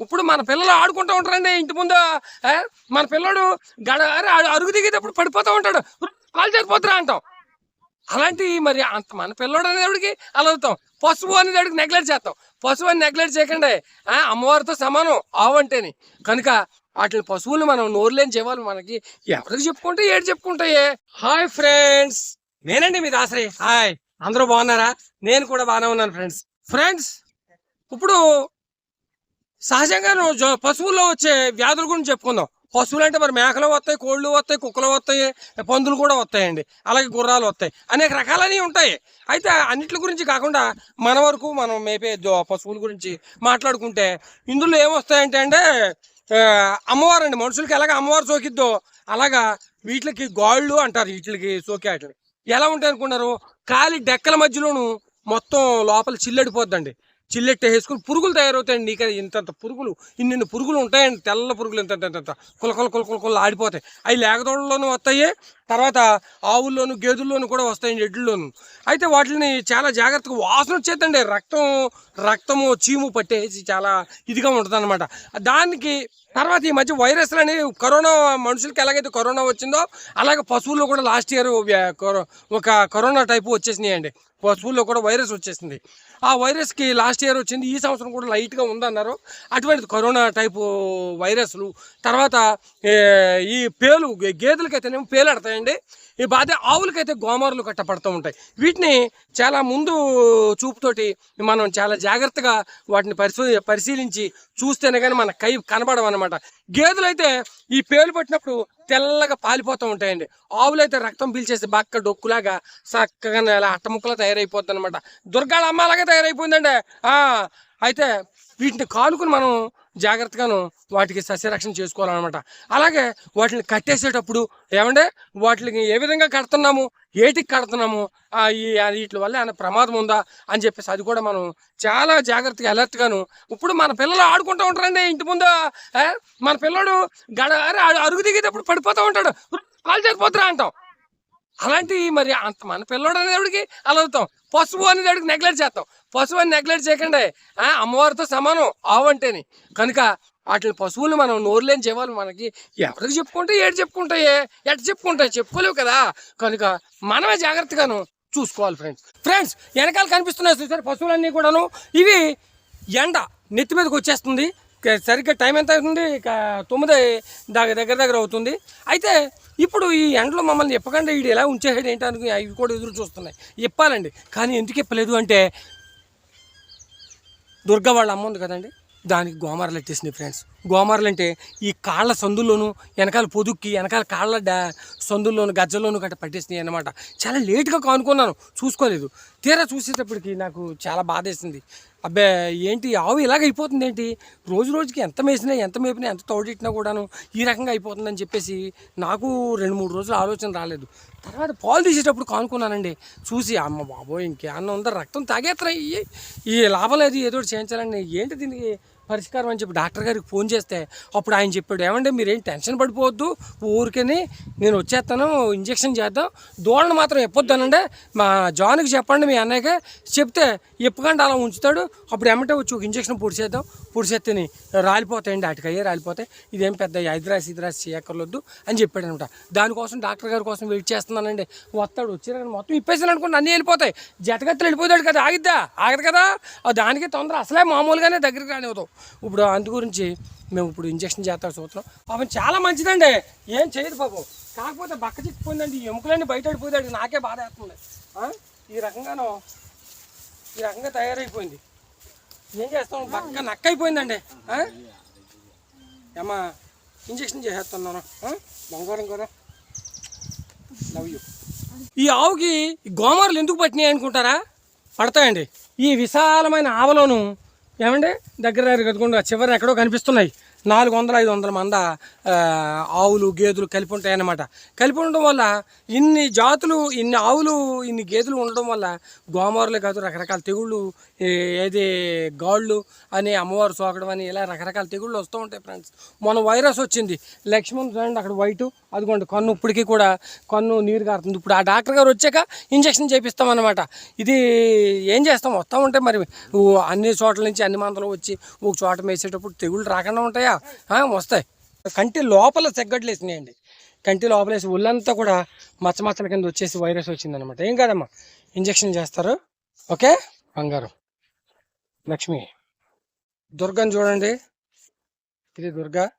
ఇప్పుడు మన పిల్లలు ఆడుకుంటూ ఉంటారండి ఇంటి ముందు మన పిల్లడు గడ అరుగు దిగేటప్పుడు పడిపోతూ ఉంటాడు. కాలు చేరిపోతురా అంటాం. అలాంటి మరి అంత మన పిల్లడు అనేవాడికి అలా అవుతాం. అనేది అనేవాడికి నెగ్లెక్ట్ చేస్తాం. పశువు అని నెగ్లెక్ట్ చేయకండి. అమ్మవారితో సమానం ఆవు అంటేని. కనుక వాటి పశువులు మనం నోరులేని చేయాలి మనకి ఎవరికి చెప్పుకుంటే ఏడు చెప్పుకుంటాయే. Hi friends. నేనండి మీ దాసరి. హాయ్. అందరూ బాగున్నారా? నేను కూడా బాగానే ఉన్నాను ఫ్రెండ్స్. ఫ్రెండ్స్ ఇప్పుడు సహజంగా నువ్వు పశువుల్లో వచ్చే వ్యాధుల గురించి చెప్పుకుందాం. పశువులు అంటే మరి మేకలు వస్తాయి కోళ్ళు వస్తాయి కుక్కలు వస్తాయి పందులు కూడా వస్తాయండి. అలాగే గుర్రాలు వస్తాయి. అనేక రకాలన్నీ ఉంటాయి. అయితే అన్నిటి గురించి కాకుండా మన వరకు మనం మేపే పశువుల గురించి మాట్లాడుకుంటే ఇందులో ఏమొస్తాయంటే అంటే అమ్మవారు అండి మనుషులకి ఎలాగ అమ్మవారు సోకిద్దో అలాగా వీటికి గాళ్ళు అంటారు. వీటికి సోకే వాటిని. ఎలా ఉంటాయి అనుకున్నారు? కాలి డెక్కల మధ్యలోను మొత్తం లోపల చిల్లడిపోద్దండి. చిల్లెట్టు వేసుకుని పురుగులు తయారవుతాయండి నీకు ఇంతంత పురుగులు ఇన్ని పురుగులు ఉంటాయండి. తెల్ల పురుగులు ఇంత ఇంత కులకొల కుల కుల ఆడిపోతాయి. అవి లేకదోళ్ళలోనూ వస్తాయి తర్వాత ఆవుల్లోను గేదెల్లోనూ కూడా వస్తాయండి ఎడ్లలోను. అయితే వాటిని చాలా జాగ్రత్తగా వాసన వచ్చేదండి రక్తం రక్తము చీము పట్టేసి చాలా ఇదిగా ఉంటుంది అనమాట దానికి తర్వాత ఈ మధ్య వైరస్లు అనేవి కరోనా మనుషులకి ఎలాగైతే కరోనా వచ్చిందో అలాగే పశువుల్లో కూడా లాస్ట్ ఇయర్ ఒక కరోనా టైపు వచ్చేసినాయండి. పశువుల్లో కూడా వైరస్ వచ్చేసింది. ఆ వైరస్కి లాస్ట్ ఇయర్ వచ్చింది ఈ సంవత్సరం కూడా లైట్గా ఉందన్నారు. అటువంటి కరోనా టైపు వైరస్లు. తర్వాత ఈ పేలు గే- గేదెలకైతేనేమో పేలు ఆడతాయండి ఈ బాధ ఆవులకైతే గోమారులు కట్టపడుతూ ఉంటాయి. వీటిని చాలా ముందు చూపుతోటి మనం చాలా జాగ్రత్తగా వాటిని పరిశీ పరిశీలించి చూస్తేనే కానీ మన కై కనబడమన్నమాట అనమాట గేదెలు అయితే ఈ పేలు పట్టినప్పుడు తెల్లగా పాలిపోతూ ఉంటాయండి. ఆవులు అయితే రక్తం పీల్చేసి బక్క డొక్కులాగా చక్కగా అలా అట్టముక్కలా తయారైపోద్ది అనమాట దుర్గాళ అమ్మలాగా తయారైపోయిందండి. అయితే వీటిని కాలుకుని మనం జాగ్రత్తగాను వాటికి సస్యరక్షణ చేసుకోవాలన్నమాట. అలాగే వాటిని కట్టేసేటప్పుడు ఏమంటే వాటికి ఏ విధంగా కడుతున్నాము? ఏటికి కడుతున్నాము? ఈ ఆ వీటి వల్ల ఏమైనా ప్రమాదం ఉందా? అని చెప్పేసి అది కూడా మనం చాలా జాగ్రత్తగా అలర్ట్గాను ఇప్పుడు మన పిల్లలు ఆడుకుంటూ ఉంటారండి ఇంటి ముందు. మన పిల్లడు గడ అరే అరుగు దిగేటప్పుడు పడిపోతూ ఉంటాడు. కాలు చేరిపోతురా అంటాం. అలాంటి మరి అంత మన పిల్లడు అనేవాడికి అలవుతాం అవుతాం పశువు అనేవాడికి నెగ్లెక్ట్ చేస్తాం. పశువు అని నెగ్లెక్ట్ చేయకండి. అమ్మవారితో సమానం. ఆవు అంటేని. కనుక వాటిని పశువులు మనం నోరులేని చేయాలి మనకి ఎవరికి చెప్పుకుంటే ఏడు చెప్పుకుంటాయే? ఎట్ చెప్పుకుంటాయి? చెప్పుకోలేవు కదా. కనుక మనమే జాగ్రత్తగాను చూసుకోవాలి ఫ్రెండ్స్ ఫ్రెండ్స్ వెనకాల కనిపిస్తున్నాయి చూసారు పశువులన్నీ కూడాను? ఇవి ఎండ నెత్తి మీదకి వచ్చేస్తుంది. సరిగ్గా టైం ఎంత అవుతుంది? తొమ్మిది దగ్గర దగ్గర దగ్గర అవుతుంది. అయితే ఇప్పుడు ఈ ఎండలో మమ్మల్ని ఇప్పకుండా వీడు ఎలా ఉంచేసాడు ఏంటని అవి కూడా ఎదురు చూస్తున్నాయి. చెప్పాలండి కానీ ఎందుకు ఇప్పలేదు అంటే దుర్గా వాళ్ళ అమ్మ ఉంది కదండి. దానికి గోమారలు ఎట్టేసినాయి ఫ్రెండ్స్. గోమార్లు అంటే ఈ కాళ్ళ సందుల్లోనూ వెనకాల పొదుక్కి వెనకాల కాళ్ళ డా సందుల్లోను గజ్జల్లోనూ గట్ట పట్టేసినాయి అనమాట చాలా లేట్గా కానుకున్నాను చూసుకోలేదు. తీరా చూసేటప్పటికి నాకు చాలా బాధేసింది. అబ్బే ఏంటి ఆవు ఇలాగ అయిపోతుంది ఏంటి రోజు రోజుకి ఎంత మేసినా ఎంత మేపినా ఎంత తోడెట్టినా కూడాను ఈ రకంగా అయిపోతుందని చెప్పేసి నాకు రెండు మూడు రోజులు ఆలోచన రాలేదు. తర్వాత పాలు తీసేటప్పుడు కానుకున్నానండి చూసి అమ్మ బాబోయ్ ఇంకేమన్నా ఉందా? రక్తం తాగేత్తరా? ఈ- ఈ లాభం లేదు ఏదో చేయించాలని. ఏంటి దీనికి పరిష్కారం అని చెప్పి డాక్టర్ గారికి ఫోన్ చేస్తే అప్పుడు ఆయన చెప్పాడు ఏమంటే మీరేం టెన్షన్ పడిపోవద్దు ఊరికని నేను వచ్చేస్తాను ఇంజక్షన్ చేద్దాం దూడను మాత్రం ఎప్పొద్దానండి మా జాన్కి చెప్పండి మీ అన్నయ్యకి చెప్తే ఎప్పకుండా అలా ఉంచుతాడు అప్పుడు ఏమంటే వచ్చి ఒక ఇంజక్షన్ పొడిచేద్దాం పొడిచేస్తేని రాలిపోతాయండి అటుకయ్యే రాలిపోతాయి ఇదేం పెద్ద ఐదురాసి ఇదిరాసి చేయక్కర్లొద్దు అని చెప్పాడు అనమాట దానికోసం డాక్టర్ గారి కోసం వెయిట్ చేస్తున్నానండి. వస్తాడు వచ్చారు కానీ మొత్తం ఇప్పేసాను అనుకోండి అన్నీ వెళ్ళిపోతాయి. జతగత్తలు వెళ్ళిపోతాడు కదా ఆగిద్దా? ఆగదు కదా? ఆ దానికి తొందర అసలే మామూలుగానే దగ్గరికి రానివ్వదు. ఇప్పుడు అందు గురించి మేము ఇప్పుడు ఇంజక్షన్ చేస్తా చూస్తున్నాం పాపం చాలా మంచిదండి. ఏం చేయదు పాపం. కాకపోతే బక్క చిక్కిపోయిందండి. ఈ ఎముకలన్నీ బయట పడిపోతాడు నాకే బాధ వేస్తుంది. ఈ రకంగానో ఈ రకంగా తయారైపోయింది. ఏం చేస్తాం? బక్క నక్క అయిపోయిందండి ఆ? ఏమ్మా ఇంజక్షన్ చేసేస్తున్నాను. బంగారం కదా. లవ్ యూ ఈ ఆవుకి గోమారులు ఎందుకు పట్టినాయి అనుకుంటారా? పడతాయండి. ఈ విశాలమైన ఆవలోను ఏమండి? దగ్గర దగ్గర చివరి ఎక్కడో కనిపిస్తున్నాయి. నాలుగు వందల ఐదు వందల మంద? ఆవులు గేదెలు కలిపి ఉంటాయన్నమాట. కలిపి ఉండడం వల్ల ఇన్ని జాతులు ఇన్ని ఆవులు ఇన్ని గేదెలు ఉండడం వల్ల గోమారులే కాదు రకరకాల తెగుళ్ళు ఏది గాళ్ళు అని అమ్మవారు సోకడం అని ఇలా రకరకాల తెగుళ్ళు వస్తూ ఉంటాయి ఫ్రెండ్స్. మొన్న వైరస్ వచ్చింది. లక్ష్మణ్ చూడండి అక్కడ వైట్ అదిగోండి కన్ను ఇప్పటికీ కూడా కన్ను నీరు కారుతుంది ఇప్పుడు ఆ డాక్టర్ గారు వచ్చాక ఇంజక్షన్ చేపిస్తామన్నమాట. ఇది ఏం చేస్తాం? వస్తూ ఉంటే మరి అన్ని చోట్ల నుంచి అన్ని మందలు వచ్చి ఒక చోట మేసేటప్పుడు తెగుళ్ళు రాకుండా ఉంటాయా? వస్తాయి. కంటి లోపల సెగ్గడ్లు వేసినాయండి. కంటి లోపల వేసి ఒళ్ళంతా కూడా మచ్చ మచ్చల కింద వచ్చేసి వైరస్ వచ్చిందనమాట ఏం కాదమ్మా? ఇంజెక్షన్ చేస్తారు. ఓకే? బంగారం. లక్ష్మి. దుర్గని చూడండి. ఇది దుర్గా.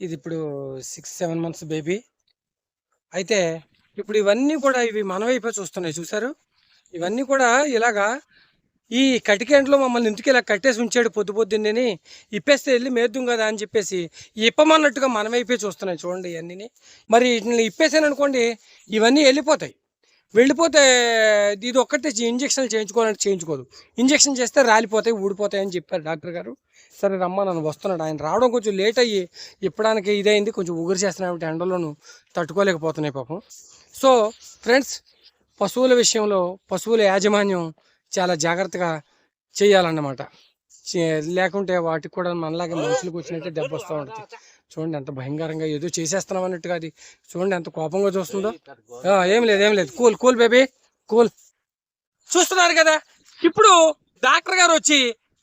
ఇది ఇప్పుడు సిక్స్ సెవెన్ మంత్స్ బేబీ అయితే ఇప్పుడు ఇవన్నీ కూడా ఇవి మనవైపు చూస్తున్నాయి. చూసారు ఇవన్నీ కూడా ఇలాగా ఈ కటికేంట్లో మమ్మల్ని ఇంటికి ఇలా కట్టేసి ఉంచాడు పొద్దు పొద్దున్నని ఇప్పేస్తే వెళ్ళి మేద్దుం కదా అని చెప్పేసి ఇప్పమన్నట్టుగా మన వైపే చూస్తున్నాయి చూడండి ఇవన్నీ మరి వీటిని ఇప్పేసాను అనుకోండి ఇవన్నీ వెళ్ళిపోతాయి. వెళ్ళిపోతే ఇది ఒక్కటే ఇంజక్షన్లు చేయించుకోవాలంటే చేయించుకోదు. ఇంజక్షన్ చేస్తే రాలిపోతాయి ఊడిపోతాయి అని చెప్పారు డాక్టర్ గారు. సరే రమ్మా నన్ను వస్తున్నాడు. ఆయన రావడం కొంచెం లేట్ అయ్యి ఇప్పడానికి ఇదైంది కొంచెం ఉగురు చేస్తున్నాయి ఎండలోను తట్టుకోలేకపోతున్నాయి పాపం. సో ఫ్రెండ్స్ పశువుల విషయంలో పశువుల యాజమాన్యం చాలా జాగ్రత్తగా చేయాలన్నమాట. లేకుంటే వాటికి కూడా మనలాగే మనుషులకు వచ్చినట్టే దెబ్బ వస్తూ ఉంటుంది. చూడండి ఎంత భయంకరంగా ఏదో చేసేస్తున్నాం అన్నట్టుగా అది. చూడండి ఎంత కోపంగా చూస్తుందో. ఏం లేదు ఏం లేదు. Cool cool baby cool. చూస్తున్నారు కదా? ఇప్పుడు డాక్టర్ గారు వచ్చి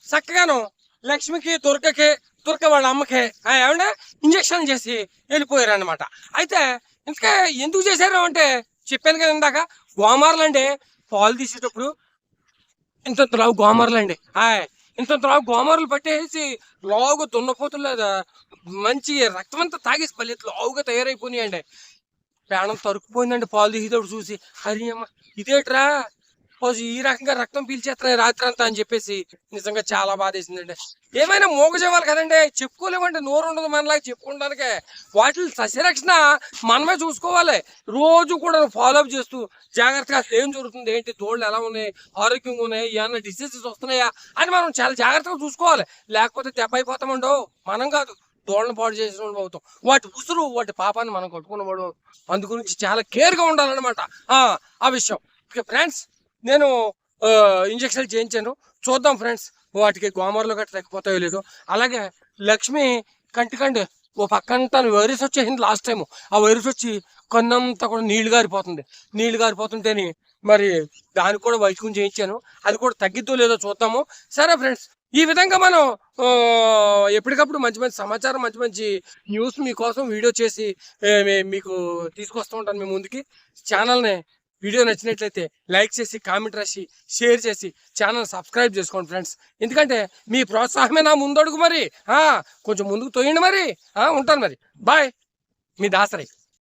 చక్కగాను లక్ష్మికి దుర్గకి దుర్గ వాళ్ళ అమ్మకి ఆ, ఏమంటే ఇంజక్షన్ చేసి వెళ్ళిపోయారు అనమాట అయితే ఇంకా ఎందుకు చేశారు అంటే చెప్పాను కదా ఇందాక? గోమార్లు అంటే పాలు తీసేటప్పుడు ఇంత లావు గోమరలండి. అండి ఆయ్ ఇంత లావు గోమరలు పట్టేసి లావుగా దున్నపోతులు మంచి రక్తం అంతా తాగేసి పల్లె లావుగా తయారైపోయినాయండి. ప్రాణం తరుక్కుపోయిందండి పాలు తీసేటప్పుడు చూసి. అరే అమ్మ ఇదేట్రా? ఈ రకంగా రక్తం పీల్చేస్తున్నాయి రాత్రి అంతా అని చెప్పేసి నిజంగా చాలా బాధేసిందండి. ఏమైనా మోగజేవాలి కదండి? చెప్పుకోలేమంటే నోరు ఉండదు మనలాగా చెప్పుకోవడానికే. వాటి సస్యరక్షణ మనమే చూసుకోవాలి. రోజు కూడా ఫాలో అప్ చేస్తూ జాగ్రత్తగా ఏం జరుగుతుంది? ఏంటి? తోళ్ళు ఎలా ఉన్నాయి? ఆరోగ్యంగా ఉన్నాయి? ఏమైనా డిసీజెస్ వస్తున్నాయా? అని మనం చాలా జాగ్రత్తగా చూసుకోవాలి. లేకపోతే దెబ్బ అయిపోతామండో? మనం కాదు. తోళ్ళను పాడు చేసిన వాళ్ళు అవుతాం. వాటి ఉసురు వాటి పాపాన్ని మనం కట్టుకున్నవాడు. అందు గురించి చాలా కేర్గా ఉండాలన్నమాట. ఆ, ఆ విషయం. ఫ్రెండ్స్ నేను ఇంజక్షన్లు చేయించాను. చూద్దాం ఫ్రెండ్స్ వాటికి గోమర్లు గట్రా లేకపోతాయో లేదో. అలాగే లక్ష్మి కంటికండి ఓ పక్కంతా వైరస్ వచ్చేసింది లాస్ట్ టైం ఆ వైరస్ వచ్చి కొన్నంత కూడా నీళ్ళు గారిపోతుంది. నీళ్ళు గారిపోతుంటేని మరి దానికి కూడా వైద్యం చేయించాను. అది కూడా తగ్గిద్దో లేదో చూద్దాము. సరే ఫ్రెండ్స్ ఈ విధంగా మనం ఎప్పటికప్పుడు మంచి మంచి సమాచారం మంచి మంచి న్యూస్ మీకోసం వీడియో చేసి మీకు తీసుకొస్తూ ఉంటాను మీ ముందుకి. ఛానల్ని వీడియో నచ్చినట్లయితే లైక్ చేసి కామెంట్ రాసి షేర్ చేసి ఛానల్ సబ్స్క్రైబ్ చేసుకోండి ఫ్రెండ్స్. ఎందుకంటే మీ ప్రోత్సాహమే నా ముందడుగు మరి. కొంచెం ముందుకు తోయండి మరి. ఆ, ఉంటాను మరి. బాయ్. మీ దాసరి.